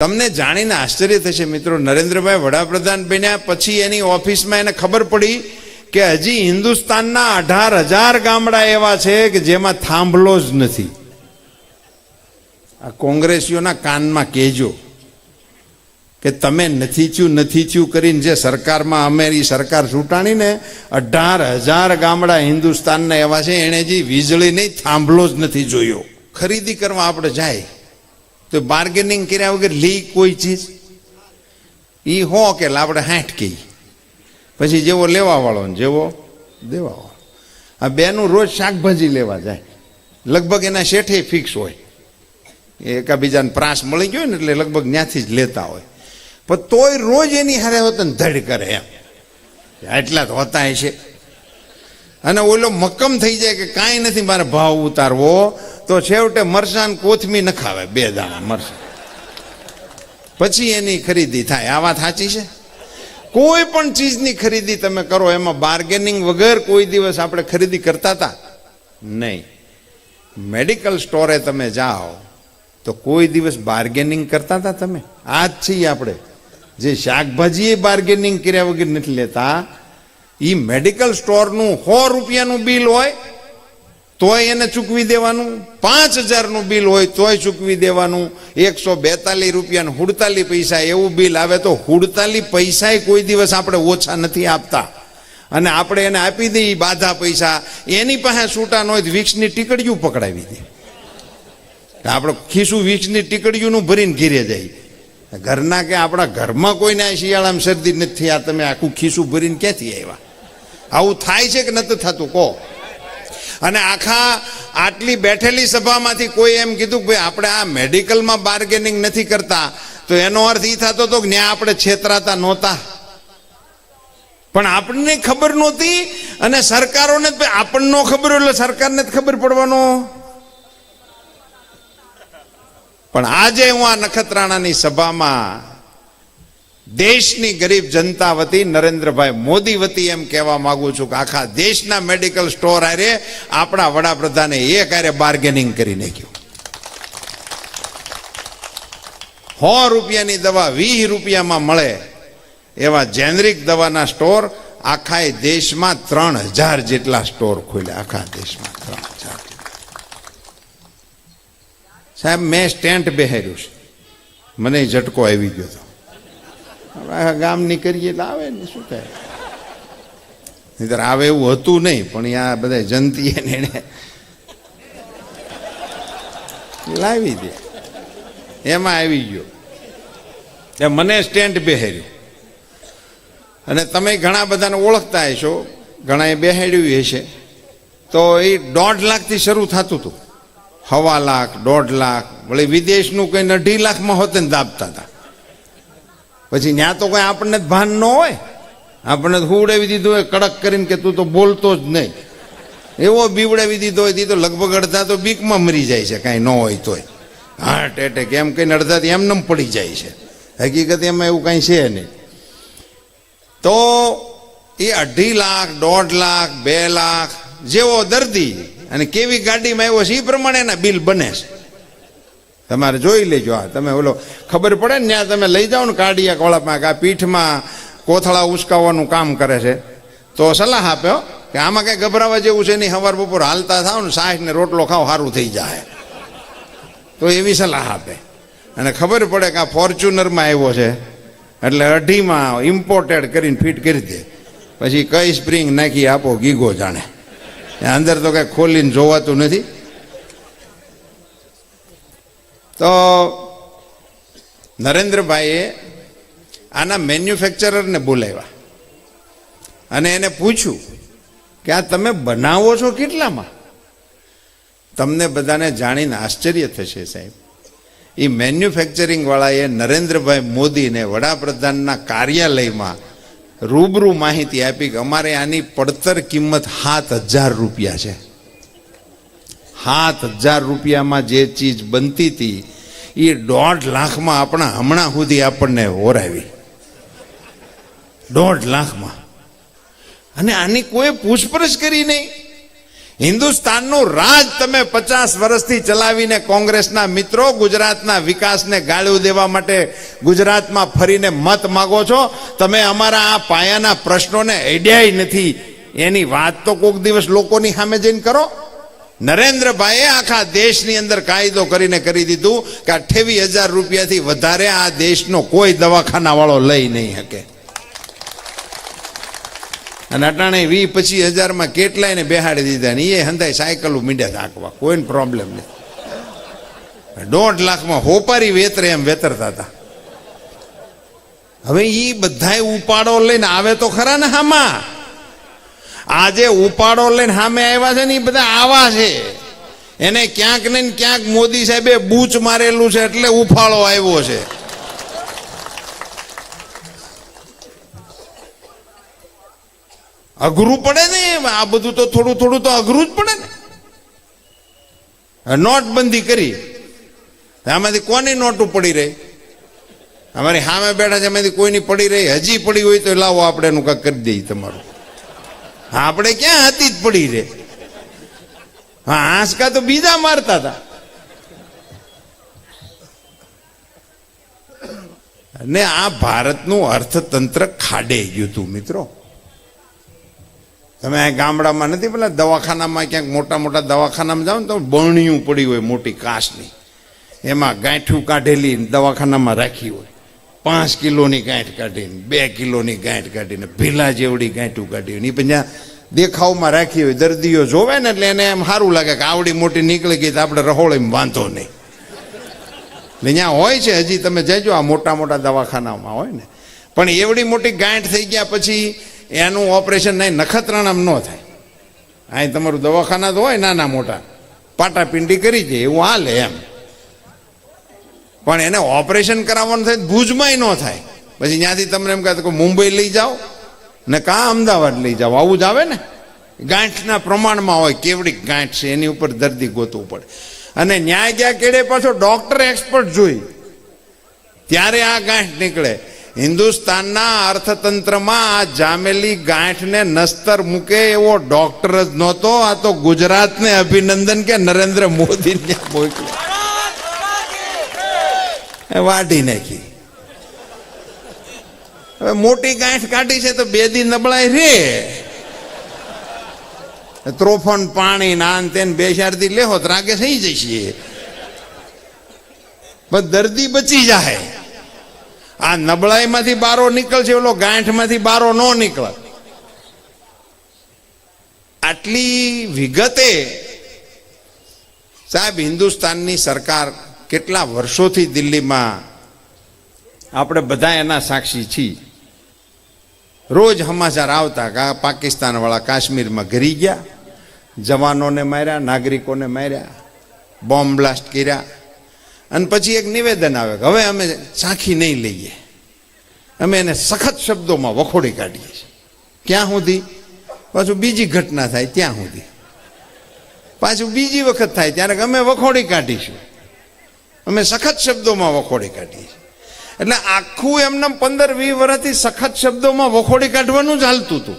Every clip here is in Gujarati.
તમને જાણીને આશ્ચર્ય થશે મિત્રો, નરેન્દ્રભાઈ વડાપ્રધાન બન્યા પછી એની ઓફિસમાં એને ખબર પડી કે હજી હિન્દુસ્તાનના અઢાર હજાર ગામડા એવા છે કે જેમાં થાંભલો જ નથી. આ કોંગ્રેસીઓના કાનમાં કહેજો કે તમે નથી થયું નથી થયું કરીને જે સરકારમાં અમેરી સરકાર ચૂંટાણી ને અઢાર હજાર ગામડા હિન્દુસ્તાનના એવા છે, એણે જે વીજળી નહીં થાંભલો જ નથી જોયો. ખરીદી કરવા આપણે જાય. તો બાર્ગેનિંગ કર્યા વગર લી કોઈ ચીજ? એ હો કે આપણે હાઠ કહી પછી જેવો લેવાવાળો ને જેવો દેવાવાળો. આ બેનું રોજ શાકભાજી લેવા જાય. લગભગ એના શેઠે ફિક્સ હોય. એકાબીજાને પ્રાસ મળી ગયો ને એટલે લગભગ ત્યાંથી જ લેતા હોય. પણ તોય રોજ એની હારે હોત ધડ કરે એમ. એટલા તો હોતા છે અને ઓલો મક્કમ થઈ જાય કે કાંઈ નથી, મારે ભાવ ઉતારવો તો છેવટે મરસાન કોથમી નખાવે, બે દાણા મરચાં પછી એની ખરીદી થાય. આ વાત સાચી છે? કોઈ પણ ચીજની ખરીદી તમે કરો, એમાં બાર્ગેનિંગ વગર કોઈ દિવસ આપણે ખરીદી કરતા હતા નહીં. મેડિકલ સ્ટોરે તમે જાઓ, તો કોઈ દિવસ બાર્ગેનિંગ કરતા હતા તમે? આ જ છીએ આપણે. જે શાકભાજી બાર્ગેનિંગ કર્યા વગર નથી લેતા એ મેડિકલ સ્ટોરનું સો રૂપિયાનું બિલ હોય તોય એને ચૂકવી દેવાનું. પાંચ હજારનું બિલ હોય તોય ચૂકવી દેવાનું. એકસો બેતાલીસ રૂપિયાનું હુડતાલી પૈસા એવું બિલ આવે તો હુડતાલી પૈસાય કોઈ દિવસ આપણે ઓછા નથી આપતા. અને આપણે એને આપી દઈએ બાધા પૈસા. એની પાસે છૂટા ન હોય તો વિક્સની ટીકડીયું પકડાવી દે. આપણે ખીસું વીક્ષની ટીકડીયુંનું ભરીને ઘીરે જાય ઘરના કે આપણા ઘરમાં કોઈને આ શિયાળામાં શરદી નથી આ તમે આખું ખીસું ભરીને ક્યાંથી આવ્યા? આવું થાય છે કે નથી થતું? કહો અને આખા આટલી બેઠેલી સભામાંથી કોઈ એમ કીધું કે ભાઈ આપણે આ મેડિકલમાં બાર્ગેનિંગ નથી કરતા, તો એનો અર્થ એ થતો હતો કે ત્યાં આપણે છેતરાતા નહોતા. પણ આપણને ખબર નહોતી અને સરકારોને આપણને ખબર એટલે સરકારને જ ખબર પડવાનો. પણ આજે હું આ નખત્રાણાની સભામાં દેશની ગરીબ જનતા વતી નરેન્દ્રભાઈ મોદી વતી એમ કહેવા માંગુ છું કે આખા દેશના મેડિકલ સ્ટોર આરે આપણા વડાપ્રધાને એક આરે બાર્ગેનિંગ કરી નાખ્યું. સો રૂપિયાની દવા વીસ રૂપિયામાં મળે એવા જેનરિક દવાના સ્ટોર આખા દેશમાં ત્રણ હજાર જેટલા સ્ટોર ખોલ્યા, આખા દેશમાં ત્રણ હજાર. સાહેબ, મેં સ્ટેન્ટ બેહાર્યું છે. મને ઝટકો આવી ગયો હતો. હવે નીકળીએ કરીએ એટલે આવે ને, શું કહે નહીતર આવે એવું હતું નહીં, પણ આ બધા જનતી એને એને લાવી દે. એમાં આવી ગયો. એ મને સ્ટેન્ડ બેહેર્યું. અને તમે ઘણા બધાને ઓળખતા હશો, ઘણાએ બેહેડ્યું હશે. તો એ દોઢ લાખથી શરૂ થતું હતું. હવા લાખ, દોઢ લાખ, વળી વિદેશનું કંઈ અઢી લાખમાં હોતે ને દાબતા હતા. પછી ત્યાં તો કંઈ આપણને જ ભાન ન હોય. આપણને હુવડાવી દીધું હોય, કડક કરીને કે તું તો બોલતો જ નહીં. એવો બીવડાવી દીધો હોય તો લગભગ અડધા તો બીકમાં મરી જાય છે, કાંઈ ન હોય તોય. હાર્ટ એટેક, એમ કહીને અડધાથી એમને પડી જાય છે. હકીકત એમાં એવું કાંઈ છે નહીં. તો એ અઢી લાખ, દોઢ લાખ, બે લાખ જેવો દર્દી અને કેવી ગાડીમાં આવ્યો છે એ પ્રમાણે એના બિલ બને છે. તમારે જોઈ લેજો આ. તમે ઓલો, ખબર પડે ને ત્યાં તમે લઈ જાઓ ને કાડિયા કોળામાં કે આ પીઠમાં કોથળા ઉસકાવવાનું કામ કરે છે. તો સલાહ આપ્યો કે આમાં કંઈ ગભરાવા જેવું છે નહીં સવાર બપોર હાલતા થાવ ને સાસ ને રોટલો ખાવ સારું થઈ જાય. તો એવી સલાહ આપે. અને ખબર પડે કે આ ફોર્ચ્યુનરમાં આવ્યો છે. એટલે અઢીમાં ઇમ્પોર્ટેડ કરીને ફિટ કરી દે. પછી કઈ સ્પ્રિંગ નાખી આપો, ગીગો જાણે. અંદર તો કંઈ ખોલીને જોવાતું નથી. તો નરેન્દ્રભાઈએ આના મેન્યુફેક્ચરરને બોલાવ્યા. અને એને પૂછ્યું કે આ તમે બનાવો છો કેટલામાં? તમને બધાને જાણીને આશ્ચર્ય થશે સાહેબ. એ મેન્યુફેક્ચરિંગવાળાએ નરેન્દ્રભાઈ મોદીને વડાપ્રધાનના કાર્યાલયમાં રૂબરૂ માહિતી આપી કે અમારે આની પડતર કિંમત સાત હજાર રૂપિયા છે. સાત હજાર રૂપિયામાં જે ચીજ બનતી હતી, એ દોઢ લાખમાં આપણા હમણાં સુધી આપણને હોરાવી. દોઢ લાખમાં. અને આની કોઈ પૂછપરછ કરી નહીં. હિન્દુસ્તાનનું રાજ તમે પચાસ વર્ષથી ચલાવીને કોંગ્રેસના મિત્રો ગુજરાતના વિકાસને ગાળ્યું દેવા માટે ગુજરાતમાં ફરીને મત માગો છો, તમે અમારા આ પાયાના પ્રશ્નોને એડ્યાય નથી. એની વાત તો કોઈક દિવસ લોકોની સામે જઈને કરો. નરેન્દ્રભાઈએ આખા દેશની અંદર કાયદો કરીને કરી દીધું કે અઠ્યાવીસ હજાર રૂપિયાથી વધારે આ દેશનો કોઈ દવાખાના વાળો લઈ નહીં શકે. અને અટાણે વી પચીસ હજારમાં કેટલાયને બેહાડી દીધા ને એ હંધાય સાયકલો મીંડ્યા થાકવા કોઈને પ્રોબ્લેમ નહીં. દોઢ લાખમાં હોપારી વેતરે એમ વેતરતા હતા. હવે એ બધાય ઉપાડો લઈને આવે તો ખરા ને હામાં. આજે ઉપાડો લઈને સામે આવ્યા છે ને એ બધા આવા છે. એને ક્યાંક ને ક્યાંક મોદી સાહેબે બૂચ મારેલું છે એટલે ઉફાળો આવ્યો છે. અઘરું પડે ને આ બધું તો થોડું થોડું તો અઘરું જ પડે ને. નોટબંધી કરી. આમાંથી કોની નોટો પડી રહી? અમારી સામે બેઠા છે એમાંથી કોઈની પડી રહી? હજી પડી હોય તો લાવો આપણે એનું કંઈક કરી દઈએ તમારું. આપણે ક્યાં હતી જ પડી રે? હા આંસકા તો બીજા મારતા હતા અને આ ભારતનું અર્થતંત્ર ખાડે ગયું હતું મિત્રો. તમે ગામડામાં નથી, પેલા દવાખાનામાં ક્યાંક મોટા મોટા દવાખાનામાં જાઓ ને તો બરણીયું પડી હોય મોટી કાચની એમાં ગાંઠું કાઢેલી દવાખાનામાં રાખી હોય. પાંચ કિલોની ગાંઠ કાઢીને, બે કિલોની ગાંઠ કાઢીને, ભીલા જેવડી ગાંઠું કાઢીને. એ પછી દેખાવમાં રાખી હોય, દર્દીઓ જોવે ને એટલે એને એમ સારું લાગે કે આવડી મોટી નીકળી ગઈ તો આપણે રહોળીમાં વાંધો નહીં. એટલે ત્યાં હોય છે, હજી તમે જજો, આ મોટા મોટા દવાખાનામાં હોય ને. પણ એવડી મોટી ગાંઠ થઈ ગયા પછી એનું ઓપરેશન નહીં, નખત્રાણામ ન થાય. અહીં તમારું દવાખાના તો હોય નાના મોટા. પાટાપિંડી કરી જાય એવું હાલે એમ. પણ એને ઓપરેશન કરાવવાનું થાય ભુજમાંય ન થાય. પછી ત્યાંથી તમને એમ કહે મુંબઈ લઈ જાઓ ને કાં અમદાવાદ લઈ જાઓ. આવું જ આવે ને? ગાંઠના પ્રમાણમાં હોય, કેવડી ગાંઠ છે, એની ઉપર દર્દી ગોતવું પડે. અને ન્યાય ગયા કેડે પાછો? ડોક્ટર એક્સપર્ટ જોઈ. ત્યારે આ ગાંઠ નીકળે. હિન્દુસ્તાનના અર્થતંત્રમાં આ જામેલી ગાંઠને નસ્તર મૂકે એવો ડોક્ટર જ નહોતો, આ તો ગુજરાતને અભિનંદન કે નરેન્દ્ર મોદીને મોકલ્યા એ વાઢી નાખી. હવે મોટી ગાંઠ કાઢી છે તો બે દી નબળાઈ રે ત્રોફણ પાણી નાન તેન બે ચાર દી લેહો ત્રાગે થઈ જશે. પણ દર્દી બચી જાય. આ નબળાઈમાંથી બારો નીકળશે ઓલો ગાંઠમાંથી બારો ન નીકળે. આટલી વિગતે સાહેબ હિન્દુસ્તાનની સરકાર કેટલા વર્ષોથી દિલ્હીમાં આપણે બધા એના સાક્ષી છીએ. રોજ સમાચાર આવતા કે પાકિસ્તાનવાળા કાશ્મીરમાં ઘરી ગયા, જવાનોને માર્યા, નાગરિકોને માર્યા, બોમ્બ બ્લાસ્ટ કર્યા, અને પછી એક નિવેદન આવે કે હવે અમે સાખી નહીં લઈએ. અમે એને સખત શબ્દોમાં વખોડી કાઢીએ છીએ. ક્યાં સુધી? પાછું બીજી ઘટના થાય ત્યાં સુધી. પાછું બીજી વખત થાય ત્યારે અમે વખોડી કાઢીશું. અમે સખત શબ્દોમાં વખોડી કાઢીએ એટલે આખું એમને પંદર, વીસ વર્ષથી સખત શબ્દોમાં વખોડી કાઢવાનું જ હાલતું હતું.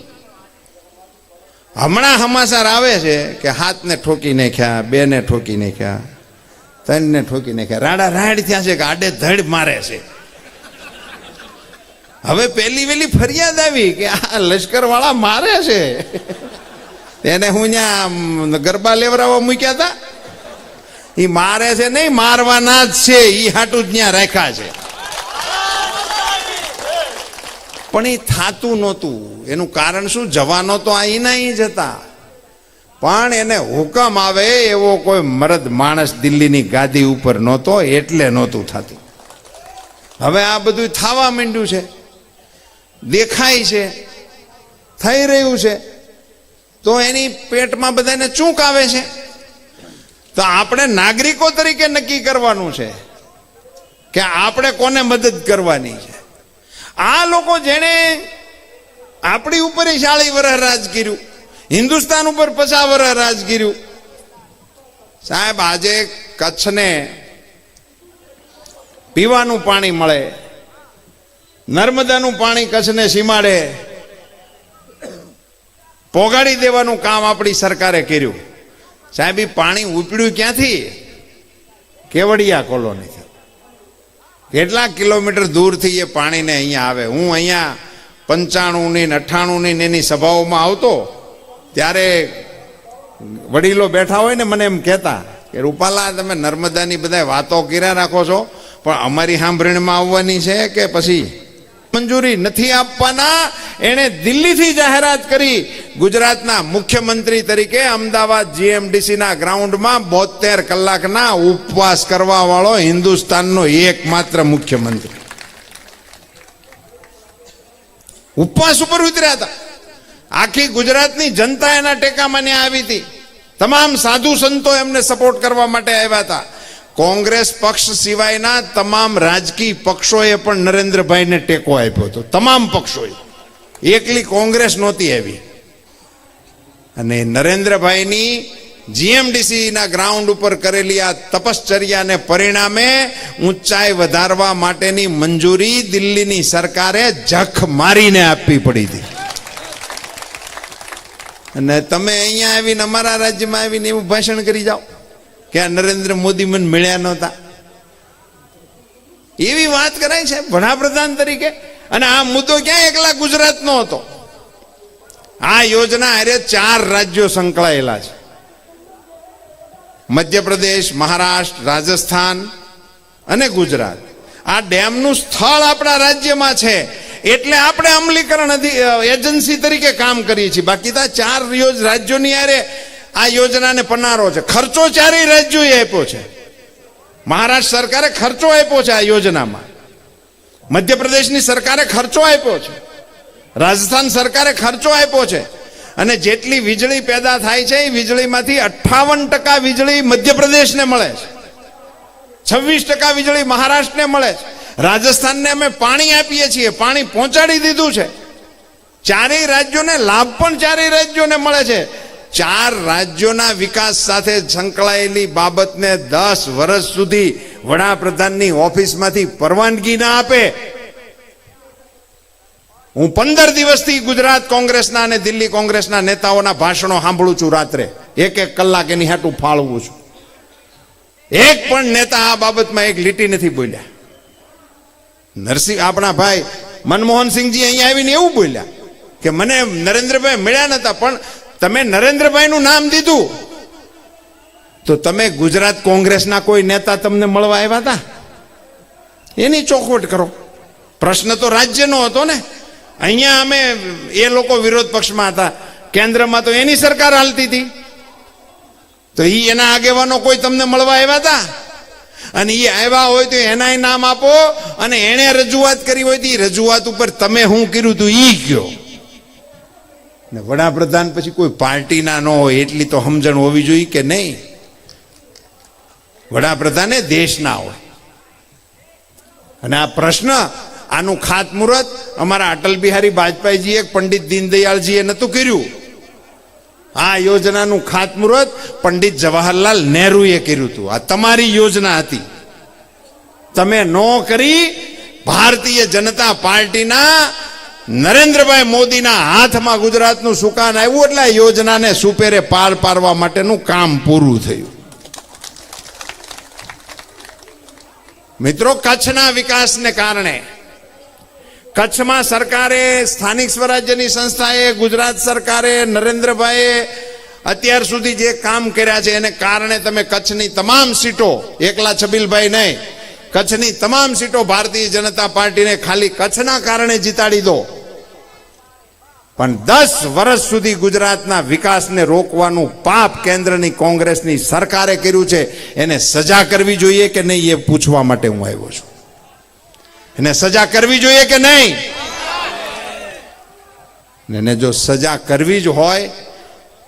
હમણાં હમાસાર આવે છે કે હાથને ઠોકી નાખ્યા, બેને ઠોકી નાખ્યા, ત્રણને ઠોકી નાખ્યા. રાડા રાડ થયા છે કે આડે ધડ મારે છે. હવે પેલી વેલી ફરિયાદ આવી કે આ લશ્કર વાળા મારે છે. એને હું ત્યાં ગરબા લેવરાવા મૂક્યા હતા. એ મારે છે નહીં, મારવાના જ છે. એ હાટું જ ત્યાં રાખ્યા છે. પણ એ થાતું નહોતું. એનું કારણ શું? જવાનો તો અહીં નહીં જતા પણ એને હુકમ આવે એવો કોઈ મરદ માણસ દિલ્હીની ગાદી ઉપર નહોતો, એટલે નહોતું થતું. હવે આ બધું થવા માંડ્યું છે. દેખાય છે. થઈ રહ્યું છે. તો એની પેટમાં બધાને ચૂંક આવે છે. તો આપણે નાગરિકો તરીકે નક્કી કરવાનું છે કે આપણે કોને મદદ કરવાની છે. આ લોકો જેણે આપણી ઉપર શાળી વર્ષ રાજ કર્યું, હિન્દુસ્તાન ઉપર પચાસ વર્ષ રાજ કર્યું. સાહેબ, આજે કચ્છને પીવાનું પાણી મળે, નર્મદાનું પાણી કચ્છને સીમાડે, પોગાડી દેવાનું કામ આપણી સરકારે કર્યું. સાહેબ પાણી ઉપડ્યું ક્યાંથી? કેવડિયા કોલોની કેટલા કિલોમીટર દૂરથી એ પાણીને અહીંયા આવે. હું અહીંયા પંચાણુંની ને અઠ્ઠાણુંની ને એની સભાઓમાં આવતો, ત્યારે વડીલો બેઠા હોય ને મને એમ કહેતા કે, રૂપાલા, તમે નર્મદાની બધા વાતો કર્યા રાખો છો, પણ અમારી સાંભળણીમાં આવવાની છે કે પછી મંજૂરી નથી આપવાના. એણે દિલ્હીથી જાહેરાત કરી ગુજરાતના મુખ્યમંત્રી તરીકે અમદાવાદ જીએમડીસીના ગ્રાઉન્ડમાં બોતેર કલાકના ઉપવાસ કરવા વાળો હિન્દુસ્તાનનો એકમાત્ર મુખ્યમંત્રી. ઉપવાસ ઉપર ઉતર્યા હતા. આખી ગુજરાતની જનતા એના ટેકામાં ને આવી હતી. તમામ સાધુ સંતો એમને સપોર્ટ કરવા માટે આવ્યા હતા. કોંગ્રેસ પક્ષ સિવાયના તમામ રાજકીય પક્ષોએ પણ નરેન્દ્રભાઈને ટેકો આપ્યો હતો. તમામ પક્ષોએ. એકલી કોંગ્રેસ નહોતી આવી. અને નરેન્દ્રભાઈની જીએમડીસીના ગ્રાઉન્ડ ઉપર કરેલી આ તપશ્ચર્યાને પરિણામે ઊંચાઈ વધારવા માટેની મંજૂરી દિલ્હીની સરકારે જખ મારીને આપવી પડી હતી. અને તમે અહીંયા આવીને અમારા રાજ્યમાં આવીને એવું ભાષણ કરી જાઓ. કે આ નરેન્દ્ર મોદી મને મળ્યા નહોતા. એવી વાત કરાય છે વડાપ્રધાન તરીકે. અને આ મુદ્દો ક્યાં એકલા ગુજરાતનો હતો. આ યોજના અરે ચાર રાજ્યો સંકળાયેલા છે. મધ્યપ્રદેશ, મહારાષ્ટ્ર, રાજસ્થાન અને ગુજરાત. આ ડેમનું સ્થળ આપણા રાજ્યમાં છે. એટલે આપણે અમલીકરણ એજન્સી તરીકે કામ કરીએ છીએ. બાકી તો ચાર યોજ- રાજ્યોની આરે આ યોજનાને પનારો છે. ખર્ચો ચારેય રાજ્યોએ આપ્યો છે. મહારાષ્ટ્ર સરકારે ખર્ચો આપ્યો છે આ યોજનામાં. મધ્યપ્રદેશની સરકારે ખર્ચો આપ્યો છે. રાજસ્થાન સરકારે ખર્ચો આપ્યો છે. અને જેટલી વીજળી પેદા થાય છે, એ વીજળીમાંથી અઠ્ઠાવન ટકા વીજળી મધ્યપ્રદેશને મળે છે. છવ્વીસ ટકા વીજળી મહારાષ્ટ્રને મળે છે. રાજસ્થાનને અમે પાણી આપીએ છીએ. પાણી પહોંચાડી દીધું છે. ચારેય રાજ્યોને લાભ પણ ચારેય રાજ્યોને મળે છે. ચાર રાજ્યોના વિકાસ સાથે સંકળાયેલી બાબતને દસ વર્ષ સુધી વડાપ્રધાનની ઓફિસમાંથી પરવાનગી ના આપે. હું પંદર દિવસથી ગુજરાત કોંગ્રેસના અને દિલ્હી કોંગ્રેસના નેતાઓના ભાષણો સાંભળું છું રાત્રે. એક એક કલાક એની હાટું ફાળવું છું. એક પણ નેતા આ બાબતમાં એક લીટી નથી બોલ્યા. નરસિંહ, આપણા ભાઈ મનમોહનસિંહજી અહીંયા આવીને એવું બોલ્યા કે મને નરેન્દ્રભાઈ મળ્યા નતા, પણ તમે નરેન્દ્રભાઈનું નામ દીધું. તો તમે ગુજરાત કોંગ્રેસના કોઈ નેતા તમને મળવા આવ્યા હતા એની ચોખવટ કરો. પ્રશ્ન તો રાજ્યનો હતો ને. અહીંયા અમે એ લોકો વિરોધ પક્ષમાં હતા. કેન્દ્રમાં તો એની સરકાર હાલતી હતી. તો એ એના આગેવાનો કોઈ તમને મળવા આવ્યા હતા અને એ આવ્યા હોય તો એનાય નામ આપો અને એણે રજૂઆત કરી હોય તો એ રજૂઆત ઉપર તમે શું કર્યું તું? ઈ કયો ને વડાપ્રધાન પછી કોઈ પાર્ટીના ન હોય એટલી તો સમજણ હોવી જોઈએ કે નહીં? વડાપ્રધાને દેશના હોય. અને આ પ્રશ્ન, આનું ખાતમુહૂર્ત અમારા અટલ બિહારી વાજપેયીજીએ પંડિત દીનદયાળજીએ નહોતું કર્યું. આ યોજનાનું ખાતમુહૂર્ત પંડિત જવાહરલાલ નહેરુએ કર્યું હતું. આ તમારી યોજના હતી. તમે નો કરી ભારતીય જનતા પાર્ટીના નરેન્દ્રભાઈ મોદીના હાથમાં ગુજરાતનું સુકાન આવ્યું એટલે આ યોજનાને સુપેરે પાર પાડવા માટેનું કામ પૂરું થયું. મિત્રો, કચ્છના વિકાસને કારણે કચ્છમાં સરકારે, સ્થાનિક સ્વરાજ્યની સંસ્થાએ, ગુજરાત સરકારે, નરેન્દ્રભાઈએ અત્યાર સુધી જે કામ કર્યા છે, એને કારણે તમે કચ્છની તમામ સીટો, એકલા છબીલભાઈ નહીં, કચ્છની તમામ સીટો ભારતીય જનતા પાર્ટીને ખાલી કચ્છના કારણે જીતાડી દો. પણ દસ વર્ષ સુધી ગુજરાતના વિકાસને રોકવાનું પાપ કેન્દ્રની કોંગ્રેસની સરકારે કર્યું છે, એને સજા કરવી જોઈએ કે નહીં એ પૂછવા માટે હું આવ્યો છું. એને સજા કરવી જોઈએ કે નહીં? એને જો સજા કરવી જ હોય,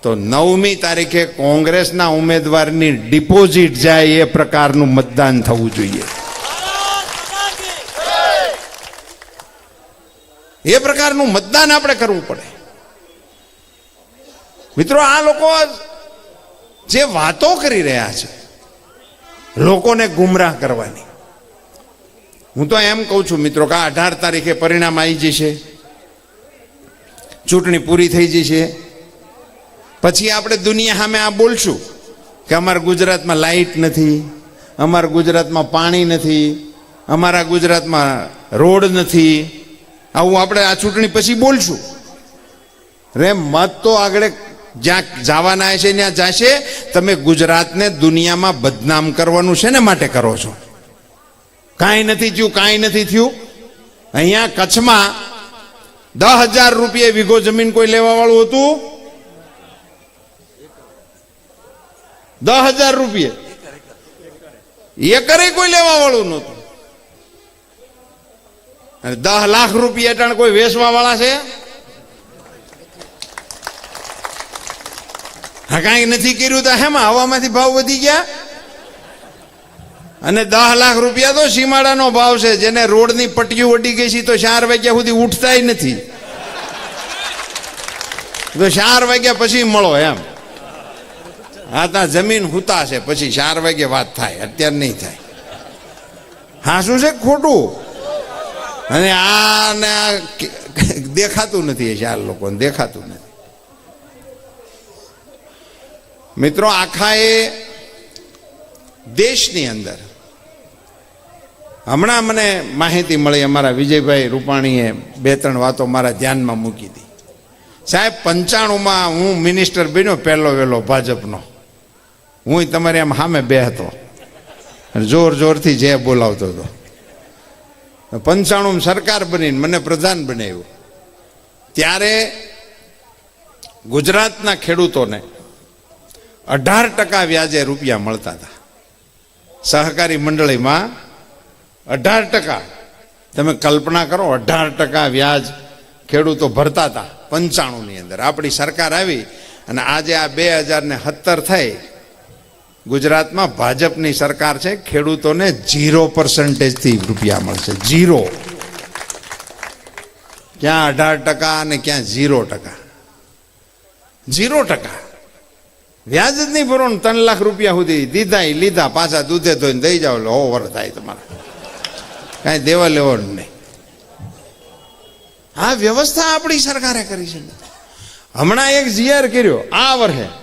તો નવમી તારીખે કોંગ્રેસના ઉમેદવારની ડિપોઝિટ જાય એ પ્રકારનું મતદાન થવું જોઈએ. એ પ્રકારનું મતદાન આપણે કરવું પડે. મિત્રો, આ લોકો જે વાતો કરી રહ્યા છે, લોકોને ગુમરાહ કરવાની. હું તો એમ કહું છું મિત્રો કે અઢાર તારીખે પરિણામ આવી જશે, ચૂંટણી પૂરી થઈ જશે. પછી આપણે દુનિયા સામે આ બોલશું કે અમારા ગુજરાતમાં લાઇટ નથી, અમારા ગુજરાતમાં પાણી નથી, અમારા ગુજરાતમાં રોડ નથી આવું આપણે આ ચૂંટણી પછી બોલશું. રે, મત તો આગળ જ્યાં જવાના છે ત્યાં જશે. તમે ગુજરાતને દુનિયામાં બદનામ કરવાનું છે ને માટે કરો છો? કાંઈ નથી થયું, કાંઈ નથી થયું. અહીંયા કચ્છમાં દસ હજાર રૂપિયા વીઘો જમીન કોઈ લેવા વાળું હતું? દસ હજાર રૂપિયા. એકરે કોઈ લેવા વાળું નહોતું. દસ લાખ રૂપિયા ટાણ કોઈ વેચવા વાળા છે? હા, કાંઈ નથી કર્યું તો હેમાં હવામાંથી ભાવ વધી ગયા? અને દસ લાખ રૂપિયા તો સીમાડાનો ભાવ છે, જેને રોડની પટ્ટીઓ વટી ગઈ છે, તો ચાર વાગ્યા સુધી ઉઠતાય નથી. તો ચાર વાગ્યા પછી મળો એમ. હા, ત્યાં જમીન હુતા છે, પછી ચાર વાગે વાત થાય, અત્યારે નહીં થાય. હા, શું છે? ખોટું. અને આને આ દેખાતું નથી એ ચાર લોકોને, દેખાતું નથી. મિત્રો, આખા એ દેશની અંદર હમણાં મને માહિતી મળી, અમારા વિજયભાઈ રૂપાણીએ બે ત્રણ વાતો મારા ધ્યાનમાં મૂકી હતી. સાહેબ, પંચાણુંમાં હું મિનિસ્ટર બન્યો, પહેલો વહેલો ભાજપનો. હું તમારી આમ સામે બે હતો જોર જોરથી જે બોલાવતો હતો. પંચાણું સરકાર બનીને મને પ્રધાન બનાવ્યું. ત્યારે ગુજરાતના ખેડૂતોને અઢાર ટકા વ્યાજે રૂપિયા મળતા હતા. સહકારી મંડળીમાં અઢાર ટકા. તમે કલ્પના કરો, અઢાર ટકા વ્યાજ ખેડૂતો ભરતા હતા પંચાણુંની અંદર. આપણી સરકાર આવી અને આજે આ બે હજાર ને સત્તર થઈ. ગુજરાતમાં ભાજપની સરકાર છે, ખેડૂતોને ઝીરો પર્સન્ટેજથી રૂપિયા મળશે. ઝીરો. ક્યાં અઢાર ટકા અને ક્યાં ઝીરો ટકા. ઝીરો ટકા. વ્યાજ જ નહીં ભરો ત્રણ લાખ રૂપિયા સુધી દીધા લીધા, પાછા દૂધે ધોઈને દઈ જાઓ, એટલે ઓવર થાય તમારે. કાંઈ દેવા લેવાનું નહીં. આ વ્યવસ્થા આપણી સરકારે કરી છે. હમણાં એક જીઆર કર્યો, આ વર્ષે.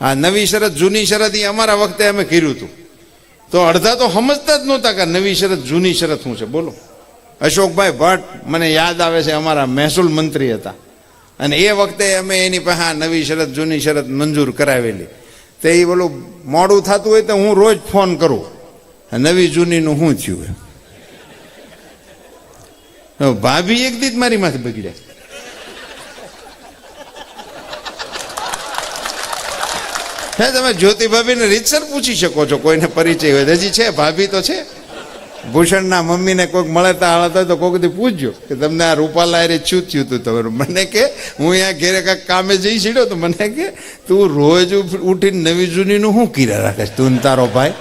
આ નવી શરત, જૂની શરત એ અમારા વખતે અમે કર્યું હતું. તો અડધા તો સમજતા જ નહોતા કે નવી શરત, જૂની શરત શું છે? બોલો. અશોકભાઈ ભટ્ટ મને યાદ આવે છે, અમારા મહેસૂલ મંત્રી હતા. અને એ વખતે અમે એની પાસે આ નવી શરત, જૂની શરત મંજૂર કરાવેલી. તે એ બોલું, મોડું થતું હોય તો હું રોજ ફોન કરું. નવી જૂનીનું શું થયું ભાભી એક દીધ મારી માથે બગડ્યા. હે, તમે જ્યોતિ ભાભીને રીતસર પૂછી શકો છો, કોઈને પરિચય હોય. હજી છે, ભાભી તો છે. ભૂષણના મમ્મીને કોઈક મળે તો હાલત તો કોઈક દી પૂછજો કે તમને આ રૂપાલા એ શું થયું હતું તમારું મને કે, હું અહીંયા ઘેરે કાંઈક કામે જઈ સીડ્યો તો મને કે, તું રોજ ઉઠીને નવી જૂનીનું શું કીરા રાખે તું તારો ભાઈ?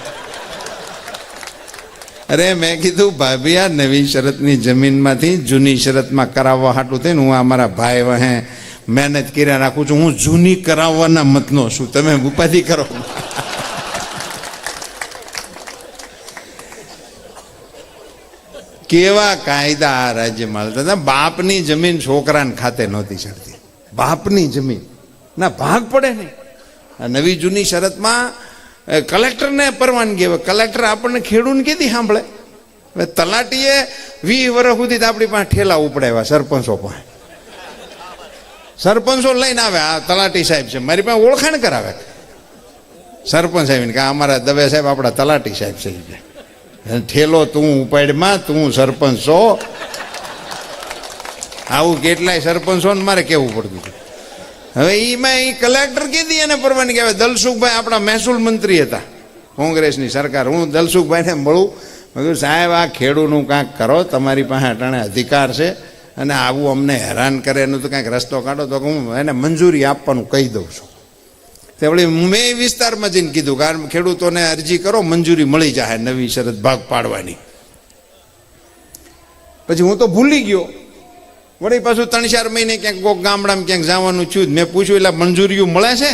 અરે, મેં કીધું, ભાભી, આ નવી શરતની જમીનમાંથી જૂની શરતમાં કરાવવા હાટું થઈને હું અમારા ભાઈ વહે મહેનત કર્યા રાખું છું. હું જૂની કરાવવાના મતનો છું. તમે ઉપાધિ કરો. કેવા કાયદા આ રાજ્યમાં હાલતા હતા? બાપની જમીન છોકરાને ખાતે નહોતી ચડતી. બાપની જમીન. ના, ભાગ પડે નહીં. આ નવી જૂની શરતમાં કલેક્ટરને પરવાનગી હવે કલેક્ટર આપણને ખેડૂને કીધી સાંભળે? તલાટીએ વીસ વર્ષ સુધી તો આપણી પાસે ઠેલા ઉપડાવ્યા, સરપંચો પાસે. સરપંચો લઈને આવે. આ તલાટી સાહેબ છે. મારી પાસે ઓળખાણ કરાવે. સરપંચ સાહેબ કે અમારા દવે સાહેબ આપણા તલાટી સાહેબ છે. ઠેલો, તું ઉપાડમાં, તું સરપંચ છો. આવું કેટલાય સરપંચો ને મારે કેવું પડતું હતું. હવે એમાં એ કલેક્ટર કીધી એને પરવાનગી આવે દલસુખભાઈ આપણા મહેસૂલ મંત્રી હતા. કોંગ્રેસની સરકાર. હું દલસુખભાઈને મળું. મેં કીધું, સાહેબ, આ ખેડૂનું કાંઈક કરો. તમારી પાસે અટાણે અધિકાર છે. અને આવું અમને હેરાન કરે, એનું તો કાંઈક રસ્તો કાઢો તો હું એને મંજૂરી આપવાનું કહી દઉં છું. તે વળી મેં વિસ્તારમાં જઈને કીધું કારણ ખેડૂતોને અરજી કરો, મંજૂરી મળી જાય નવી શરત ભાગ પાડવાની. પછી હું તો ભૂલી ગયો. વળી પાછું ત્રણ ચાર મહિને ક્યાંક કોઈક ગામડામાં ક્યાંક જવાનું થયું, મેં પૂછ્યું, એટલે મંજૂરીઓ મળે છે?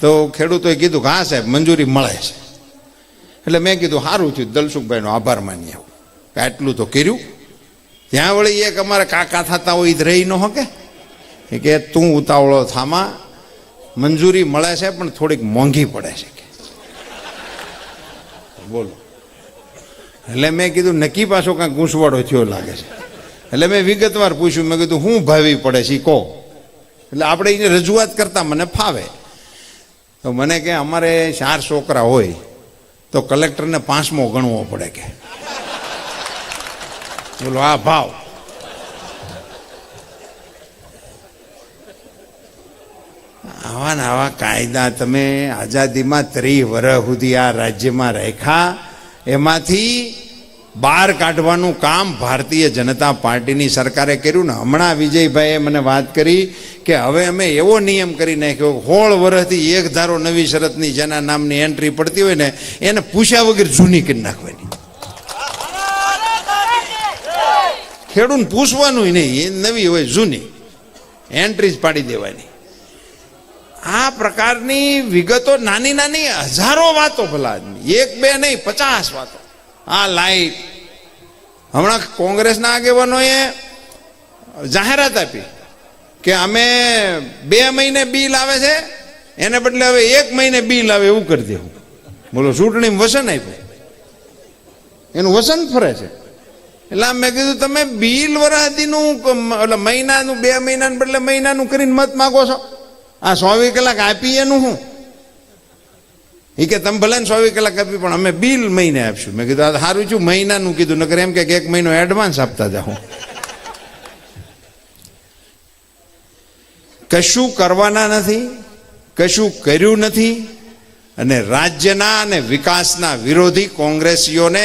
તો ખેડૂતોએ કીધું કે, હા સાહેબ, મંજૂરી મળે છે. એટલે મેં કીધું, સારું થયું, દલસુખભાઈનો આભાર માની આવું. આટલું તો કર્યું. ત્યાં વળી એક અમારે કાકા થતા હોય એ રહી ન હોકે કે તું ઉતાવળો થામાં, મંજૂરી મળે છે પણ થોડીક મોંઘી પડે છે કે. બોલો. એટલે મેં કીધું નક્કી પાછો કાંઈક ગૂંસવાડો થયો લાગે છે. એટલે મેં વિગતવાર પૂછ્યું, મેં કીધું શું ભાવી પડે છે કહો. એટલે આપણે એને રજૂઆત કરતા મને ફાવે. તો મને કે, અમારે ચાર છોકરા હોય, તો કલેક્ટરને પાંચમો ગણવો પડે કે. બોલો આ ભાવ આવા ને આવા કાયદા તમે આઝાદીમાં ત્રીસ વર્ષ સુધી આ રાજ્યમાં રાખ્યા, એમાંથી બહાર કાઢવાનું કામ ભારતીય જનતા પાર્ટીની સરકારે કર્યું ને હમણાં વિજયભાઈએ મને વાત કરી કે હવે અમે એવો નિયમ કરી નાખ્યો હોળ વર્ષથી એક ધારો નવી શરતની જેના નામની એન્ટ્રી પડતી હોય ને એને પૂછ્યા વગર જૂની કરી નાખવાની. ખેડૂત પૂછવાનું નહીં, એ નવી હોય, જૂની. એન્ટ્રી જ પાડી દેવાની. આ પ્રકારની વિગતો નાની નાની હજારો વાતો ભલા એક, બે નહીં, પચાસ વાતો. આ લાઈટ. હમણાં કોંગ્રેસના આગેવાનોએ જાહેરાત આપી કે અમે બે મહિને બિલ આવે છે, એને બદલે હવે એક મહિને બિલ આવે એવું કરી દેવું બોલો, ચૂંટણીમાં વસન આપ્યું. એનું વસન ફરે છે. એટલે મેં કીધું, તમે બિલ વરાદીનું એટલે મહિનાનું, બે મહિનાનું બદલે મહિનાનું કરીને મત માગો છો. આ સોવી કલાક આપી એનું શું એ કે, તમે ભલે ને ચોવીસ કલાક આપી, પણ અમે બિલ મહિને આપશું. મેં કીધું, આ સારું છું, મહિનાનું કીધું, નકર એમ કે એક મહિનો એડવાન્સ આપતા જાઉં. કશું કરવાના નથી, કશું કર્યું નથી, અને રાજ્યના અને વિકાસના વિરોધી કોંગ્રેસીઓને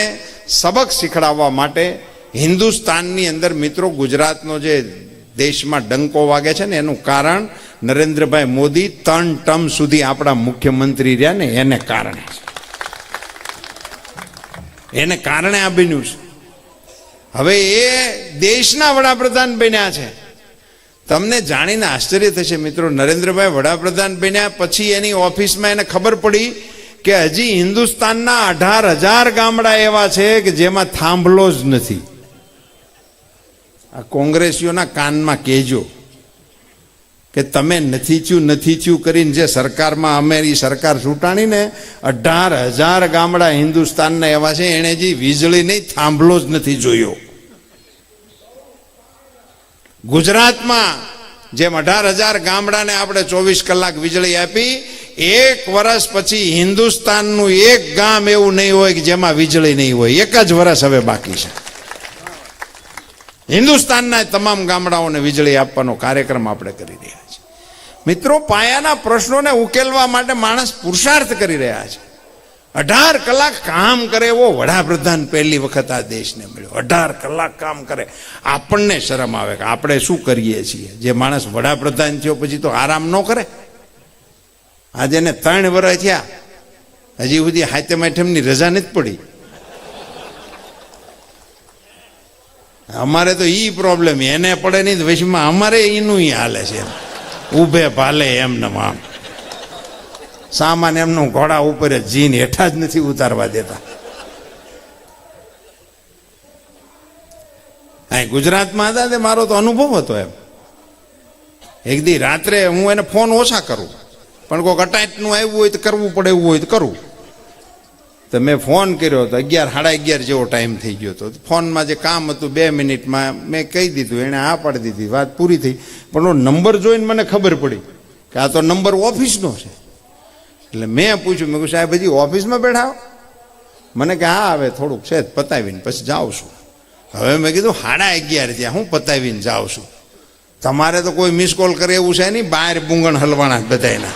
સબક શીખડાવવા માટે હિન્દુસ્તાનની અંદર મિત્રો ગુજરાતનો જે દેશમાં ડંકો વાગે છે ને એનું કારણ નરેન્દ્રભાઈ મોદી ત્રણ ટર્મ સુધી આપણા મુખ્યમંત્રી રહ્યા ને એને કારણે એને કારણે આ બન્યું છે. હવે એ દેશના વડાપ્રધાન બન્યા છે. તમને જાણીને આશ્ચર્ય થશે મિત્રો, નરેન્દ્રભાઈ વડાપ્રધાન બન્યા પછી એની ઓફિસમાં એને ખબર પડી કે હજી હિન્દુસ્તાનના અઢાર હજાર ગામડા એવા છે કે જેમાં થાંભલો જ નથી. આ કોંગ્રેસીઓના કાનમાં કહેજો કે તમે નથી થયું નથી થયું કરીને જે સરકારમાં અમેરી સરકાર ચૂંટાણીને અઢાર હજાર ગામડા હિન્દુસ્તાનના એવા છે, એણે જે વીજળી નહીં, થાંભલો જ નથી જોયો. ગુજરાતમાં જેમ અઢાર હજાર ગામડાને આપણે ચોવીસ કલાક વીજળી આપી, એક વર્ષ પછી હિન્દુસ્તાનનું એક ગામ એવું નહીં હોય કે જેમાં વીજળી નહીં હોય. એક જ વર્ષ હવે બાકી છે. હિન્દુસ્તાનના તમામ ગામડાઓને વીજળી આપવાનો કાર્યક્રમ આપણે કરી રહ્યા છીએ. મિત્રો, પાયાના પ્રશ્નોને ઉકેલવા માટે માણસ પુરુષાર્થ કરી રહ્યા છે. અઢાર કલાક કામ કરે એવો વડાપ્રધાન પહેલી વખત આ દેશને મળ્યો. અઢાર કલાક કામ કરે. આપણને શરમ આવે કે આપણે શું કરીએ છીએ? જે માણસ વડાપ્રધાન થયો પછી તો આરામ ન કરે. આજે એને ત્રણ વર્ષ થયા. હજી સુધી હાથે માઠમની રજા નથી પડી. અમારે તો એ પ્રોબ્લેમ એને પડે નહીં તો અમારે એનું હાલે છે. ઊભે ભાલે એમને આમ. સામાન એમનું ઘોડા ઉપર જીન હેઠા જ નથી ઉતારવા દેતા. અહીં ગુજરાતમાં હતા તે મારો તો અનુભવ હતો એમ. એક દી રાત્રે હું એને ફોન ઓછા કરું. પણ કોઈક અટાઈટનું આવ્યું હોય તો કરવું પડે, એવું હોય તો કરવું તો મેં ફોન કર્યો હતો, અગિયાર, સાડા અગિયાર જેવો ટાઈમ થઈ ગયો હતો. ફોનમાં જે કામ હતું, બે મિનિટમાં મેં કહી દીધું, એણે આ પાડી દીધી, વાત પૂરી થઈ. પણ ઓલો નંબર જોઈને મને ખબર પડી કે આ તો નંબર ઓફિસનો છે. એટલે મેં પૂછ્યું, મેં કહ્યું સાહેબ, હજી ઓફિસમાં બેઠા મને કે, હા, હવે થોડુંક છે, પતાવીને પછી જાઉં છું. હવે મેં કીધું, સાડા અગિયાર ત્યાં હું પતાવીને જાઉં છું. તમારે તો કોઈ મિસ કોલ કરે એવું છે નહીં બહાર બુંગણ હલવાના બધાયના.